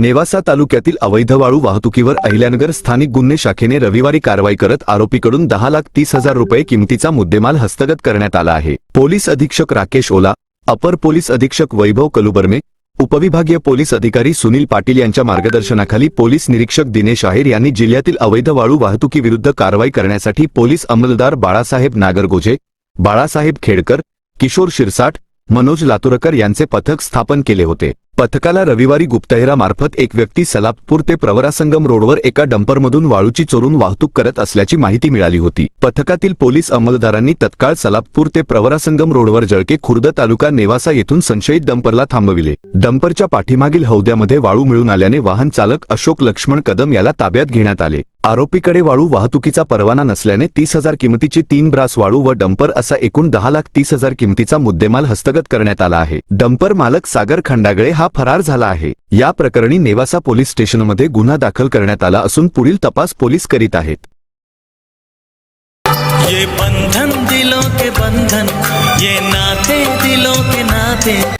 नेवासा तालुक्यातील अवैध वाळू वाहतुकीवर अहिल्यानगर स्थानिक गुन्हे शाखेने रविवारी कारवाई करत आरोपीकडून दहा लाख तीस हजार रुपये किमतीचा मुद्देमाल हस्तगत करण्यात आला आहे. पोलीस अधीक्षक राकेश ओला अपर पोलीस अधीक्षक वैभव कलुबर्मे उपविभागीय पोलीस अधिकारी सुनील पाटील यांच्या मार्गदर्शनाखाली पोलीस निरीक्षक दिनेश आहेर यांनी जिल्ह्यातील अवैध वाळू वाहतुकीविरुद्ध कारवाई करण्यासाठी पोलीस अंमलदार बाळासाहेब नागरगोजे बाळासाहेब खेडकर किशोर शिरसाट मनोज लातूरकर यांचे पथक स्थापन केले होते. पथकाला रविवारी गुप्तहेरामार्फत एक व्यक्ती सलापूर ते प्रवरासंगम रोडवर एका डंपरमधून वाळूची चोरून वाहतूक करत असल्याची माहिती मिळाली होती. पथकातील पोलीस अंमलदारांनी तत्काळ सलापूर ते प्रवरासंगम रोडवर जळके खुर्द तालुका नेवासा येथून संशयित डंपरला थांबविले. डंपरच्या पाठीमागील हौद्यामध्ये वाळू मिळून आल्याने वाहन चालक अशोक लक्ष्मण कदम याला ताब्यात घेण्यात आले. आरोपीकडे वाळू वाहतुकीचा परवाना नसल्याने तीस हजार किमतीची तीन ब्रास वाळू व डंपर असा एकूण दहा लाख तीस हजार किमतीचा मुद्देमाल हस्तगत करण्यात आला आहे. डंपर मालक सागर खंडागळे हा फरार झाला आहे. या प्रकरणी नेवासा पोलीस स्टेशनमध्ये गुन्हा दाखल करण्यात आला असून पुढील तपास पोलीस करीत आहेत. ये बंधन दिलों के बंधन ये नाते दिलों के नाते.